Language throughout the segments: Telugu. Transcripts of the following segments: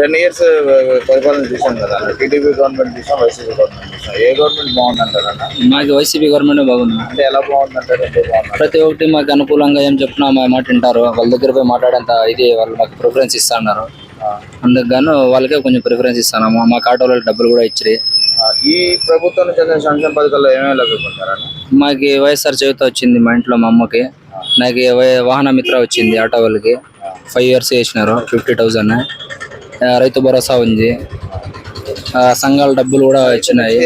టెన్ ఇయర్స్ పరిపాలన చూసాం కదా. టీడీపీ గవర్నమెంట్ చూసాం వైసీపీ గవర్నమెంట్ చూసాం ఏ గవర్నమెంట్ బాగుందంటారన్న మాకు వైసీపీ గవర్నమెంట్ బాగుంది. అంటే ఎలా బాగుందంటారు? బాగుంది ప్రతి ఒక్కటి మాకు అనుకూలంగా ఏం చెప్పినా మా మాట వింటారు. వాళ్ళ దగ్గర పోయి మాట్లాడేంత ఇది వాళ్ళు మాకు ప్రిఫరెన్స్ ఇస్తున్నారు. అందుకు గాను వాళ్ళకే కొంచెం ప్రిఫరెన్స్ ఇస్తాను. మాకు ఆటో వాళ్ళకి డబ్బులు కూడా ఇచ్చి ఈ ప్రభుత్వం నుంచి అందిన సంక్షేమ పథకాల్లో ఏమేమి లభిస్తుంటారన్న మాకు వైఎస్ఆర్ చేయుత వచ్చింది మా ఇంట్లో మా అమ్మకి. నాకు వాహన మిత్ర వచ్చింది ఆటో వాళ్ళకి. ఫైవ్ ఇయర్స్ చేసినారు ఫిఫ్టీ థౌజండ్ రైతు భరోసా ఉంది. ఆ, సంఘాల డబ్బులు కూడా వచ్చినాయి.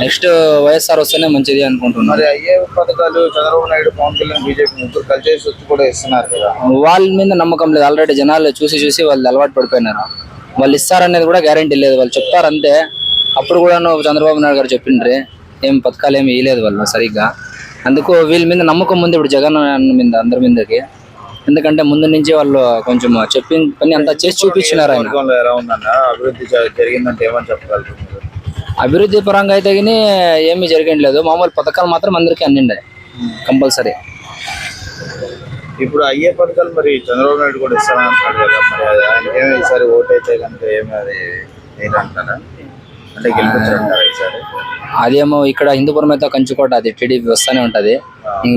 నెక్స్ట్ వైఎస్ఆర్ వస్తేనే మంచిది అయ్యే పథకాలు చంద్రబాబు నాయుడు పవన్ కళ్యాణ్ బీజేపీ ముగ్గురు కలిసి వచ్చి కూడా ఇస్తున్నారు కదా. వాళ్ళ మీద నమ్మకం లేదు. ఆల్రెడీ జనాలు చూసి చూసి వాళ్ళు అలవాటు పడిపోయినారు. వాళ్ళు ఇస్తారనేది కూడా గ్యారంటీ లేదు. వాళ్ళు చెప్తారు అంతే అప్పుడు కూడా చంద్రబాబు నాయుడు గారు చెప్పిండ్రి. ఏం పథకాలు ఏమి ఇవ్వలేదు వాళ్ళు సరిగ్గా. అందుకు వీళ్ళ మీద నమ్మకం ఉంది ఇప్పుడు జగన్ మీద అందరి మీదకి. ఎందుకంటే ముందు నుంచి వాళ్ళు కొంచెం చెప్పిన పని అంతా చేసి చూపించినారు ఆయన. అభివృద్ధి జరిగిందంటే ఏమని చెప్పగలరు? అభివృద్ధి పరంగా అయితే కానీ ఏమీ జరగట్లేదు మామూలు పథకాలు మాత్రం అందరికీ అందిండే. కంపల్సరీ. ఇప్పుడు అయ్యే పథకాలు మరి చంద్రబాబు నాయుడు కూడా ఇస్తారని అంటున్నాడు కదా. మరి ఏమి ఈసారి ఓటు అయితే కనుక ఏమి అది ఏంటంటారా అంటే గెలిపించారంటారా ఈసారి? అదేమో ఇక్కడ హిందూపురం అయితే కంచుకోట అది టీడీపీ వస్తూనే ఉంటుంది.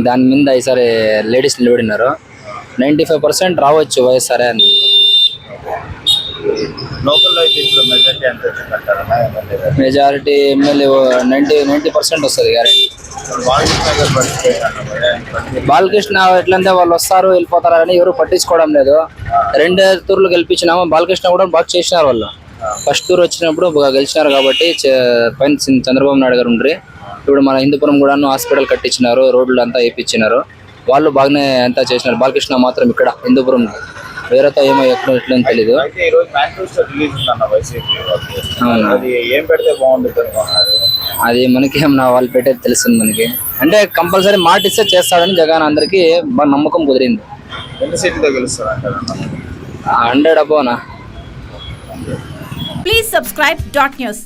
దాని మీద ఈసారి లేడీస్ నిలబడినారు. నైంటీ ఫైవ్ పర్సెంట్ రావచ్చు వైఎస్ఆర్ అని. లోకల్లో అయితే ఇప్పుడు మెజార్టీ ఎంత వచ్చిందంటారా ఎమ్మెల్యే గారు majority MLA ninety ninety percent వస్తుంది గ్యారెంటీ బాలకృష్ణ ఎట్లంటే వాళ్ళు వస్తారు వెళ్ళిపోతారు అని ఎవరు పట్టించుకోవడం లేదు. రెండు తూర్లు గెలిపించినాము బాలకృష్ణ కూడా బాగా చేసినారు వాళ్ళు. ఫస్ట్ టూర్ వచ్చినప్పుడు బాగా గెలిచినారు కాబట్టి పైన చంద్ర- చంద్రబాబు నాయుడు గారు ఉండ్రి. ఇప్పుడు మన హిందూపురం కూడా హాస్పిటల్ కట్టించినారు రోడ్లు అంతా వేయించినారు. వాళ్ళు బాగానే అంతా చేసినారు. బాలకృష్ణ మాత్రం ఇక్కడ హిందూపురం వేరేతో ఏమో ఎక్కడ ఎట్లని తెలీదు. అవునా. అది ఏం పెడితే బాగుంటుంది అనుకున్నారు అది మనకి ఏమన్నా వాళ్ళు పెట్టేది తెలుస్తుంది మనకి. అంటే కంపల్సరీ మాట ఇస్తే చేస్తాడని జగన్ అందరికీ బాగా నమ్మకం కుదిరింది. హండ్రెడ్ అబోనా? Please subscribe dot news.